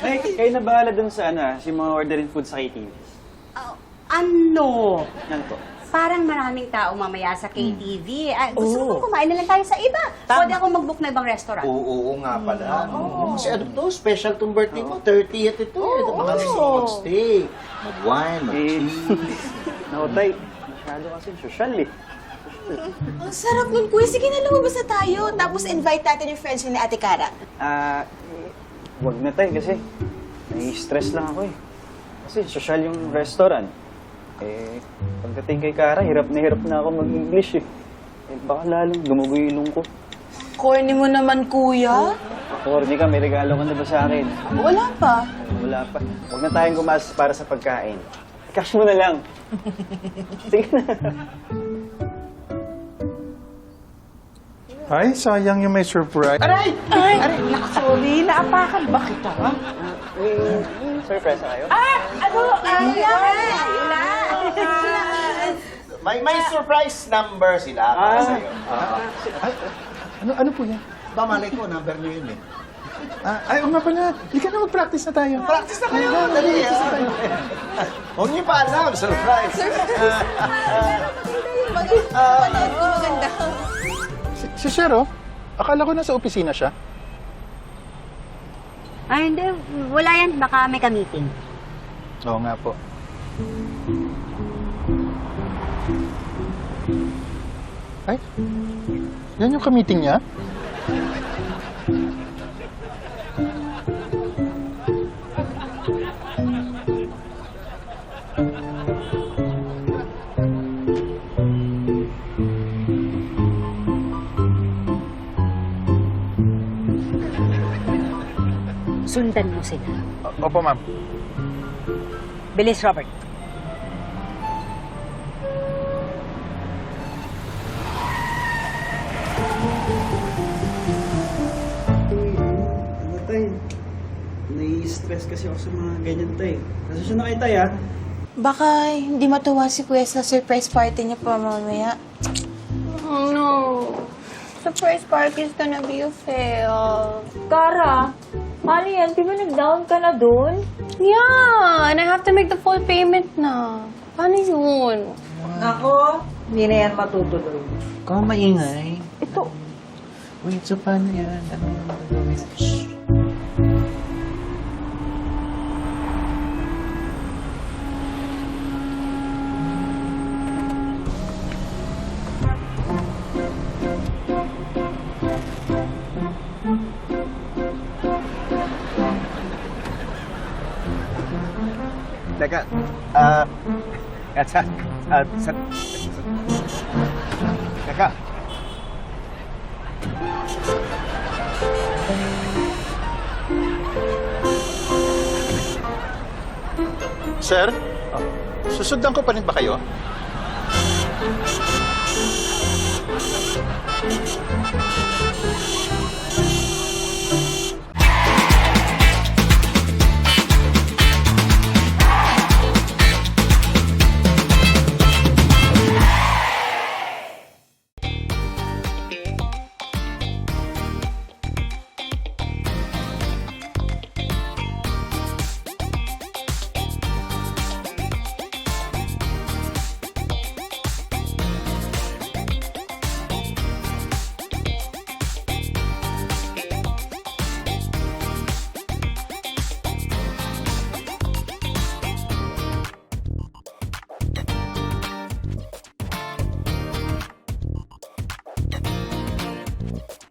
Ay, kayo na bahala dun sa ano, ah, si mga ordering food sa KTV. Oh, ano? Yan to. Parang maraming tao mamaya sa KTV. Ah, gusto Oo. ko kumain na lang tayo sa iba. Tama. Pwede ako mag-book na ibang restaurant. Oo, oo nga pala. Kasi ano to, special tong birthday mo, 30th ito. eh. Ito gusto mo mag-stay. Mag-wine, Eh, mag-cheese. Naku, tay. Masyado kasi social eh. Ang sarap nun, kuya. Sige na, lumabas na tayo. Tapos invite natin yung friends ni Ate Cara. Ah, wag na tay kasi nai-stress lang ako eh. Kasi social yung restaurant. Eh, pagdating kay Kara, hirap na hirap na ako mag-English eh. Eh, baka lalong gumugo yung ilong ko. Corny mo naman, kuya. Corny ka, may regalo ka na ba sa akin? Wala pa. Wala pa. Huwag na tayong gumastos para sa pagkain. Cash mo na lang. Sige na. Ay, sayang yung may surprise. Aray! Ay! Aray, sorry, naapakan ba kita? Ha? May surprise kayo? Ah! Ano? May, may surprise number sila para Ah. sa'yo. Ay, ano, ano po yan? Ba, malay ko, number niyo yun eh. Ah, ay, o nga pala. Na mag-practice na tayo. Practice na kayo! Dali! ah. Huwag niyo pa alam, surprise! Panood ko maganda. Si, si Shero, akala ko nasa opisina siya. Ay, hindi. Wala yan. Baka may ka-meeting. Oo nga po. Ay, yan yung kamiting niya? Sundan mo sila. O- Opo, ma'am. Bilis, Robert. Ano tay? Nai-stress kasi ako sa mga ganyan tay. Nasasya na kayo tay ah. Baka hindi matuwa si kuya sa surprise party niya pa mamaya. Oh no. Surprise party is gonna be a fail. Kara, paano yan? Di ba nag-down ka na dun? Yeah, and I have to make the full payment na. Paano yun? Ako, hindi na yan matutuloy. Kung maingay. Ito, Wait, so paano yan? Ano yung gagawin? Shh. Teka, ah... Uh, sa... ah, sa... Teka. Sir, susundan ko pa rin ba kayo? день.